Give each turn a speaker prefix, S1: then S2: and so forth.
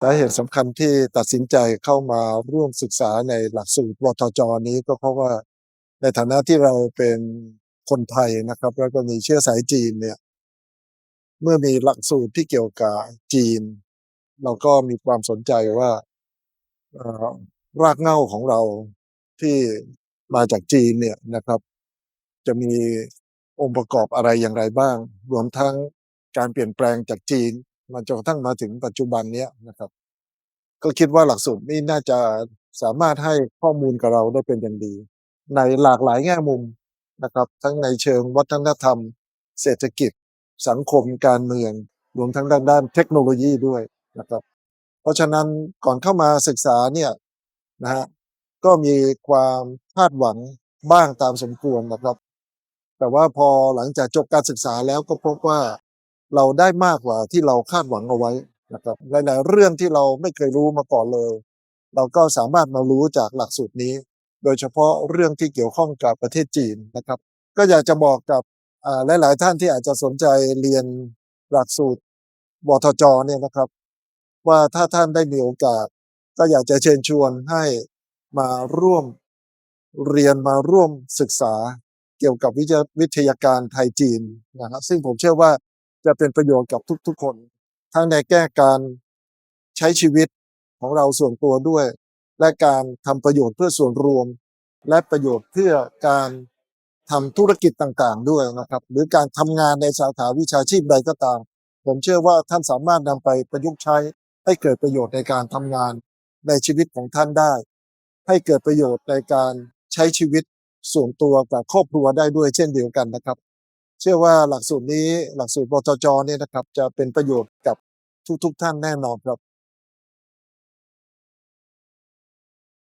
S1: สาเหตุสำคัญที่ตัดสินใจเข้ามาร่วมศึกษาในหลักสูตรวทจนี้ก็เพราะว่าในฐานะที่เราเป็นคนไทยนะครับ แล้วก็มีเชื้อสายจีนเนี่ยเมื่อมีหลักสูตรที่เกี่ยวกับจีน เราก็มีความสนใจว่ารากเหง้าของเราที่มาจากจีนเนี่ยนะครับ จะมีองค์ประกอบอะไรอย่างไรบ้าง รวมทั้งการเปลี่ยนแปลงจากจีน มาจนกระทั่งมาถึงปัจจุบันเนี้ยนะครับ ก็คิดว่าหลักสูตรนี้น่าจะสามารถให้ข้อมูลกับเราได้เป็นอย่างดี ในหลากหลายแง่มุมนะครับ ทั้งในเชิงวัฒนธรรม เศรษฐกิจ สังคมการเมือง รวมทั้งด้านด้านเทคโนโลยีด้วยนะครับ เพราะฉะนั้นก่อนเข้ามาศึกษาเนี่ยนะฮะก็มีความคาดหวังบ้างตามสมควรนะครับ แต่ว่าพอหลังจากจบการศึกษาแล้วก็พบว่า เราได้มากกว่าที่เราคาดหวังเอาไว้นะครับหลายๆเรื่องที่เราไม่เคยรู้มาก่อนเลย เราก็สามารถมารู้จากหลักสูตรนี้ โดยเฉพาะเรื่องที่เกี่ยวข้องกับประเทศจีนนะครับ ก็อยากจะบอกกับอ่าหลายๆท่านที่อาจจะสนใจเรียนหลักสูตรบทจเนี่ยนะครับ ว่าถ้าท่านได้มีโอกาส ก็อยากจะเชิญชวนให้มาร่วมเรียนมาร่วมศึกษาเกี่ยวกับวิทยาการไทยจีนนะครับซึ่งผมเชื่อว่า จะเป็นประโยชน์กับทุกๆคน ทั้งในแก้การใช้ชีวิตของเราส่วนตัวด้วย และการทำประโยชน์เพื่อส่วนรวม และประโยชน์เพื่อการทำธุรกิจต่างๆ ด้วยนะครับ หรือการทำงานในสาขาวิชาชีพใดก็ตาม ผมเชื่อว่าท่านสามารถนำไปประยุกต์ใช้ให้เกิดประโยชน์ในการทำงานในชีวิตของท่านได้ ให้เกิดประโยชน์ในการใช้ชีวิตส่วนตัวกับครอบครัวได้ด้วยเช่นเดียวกันนะครับ เชื่อว่าหลักสูตรนี้หลักสูตรปตจเนี่ยนะครับจะเป็นประโยชน์กับทุกๆท่านแน่นอนครับ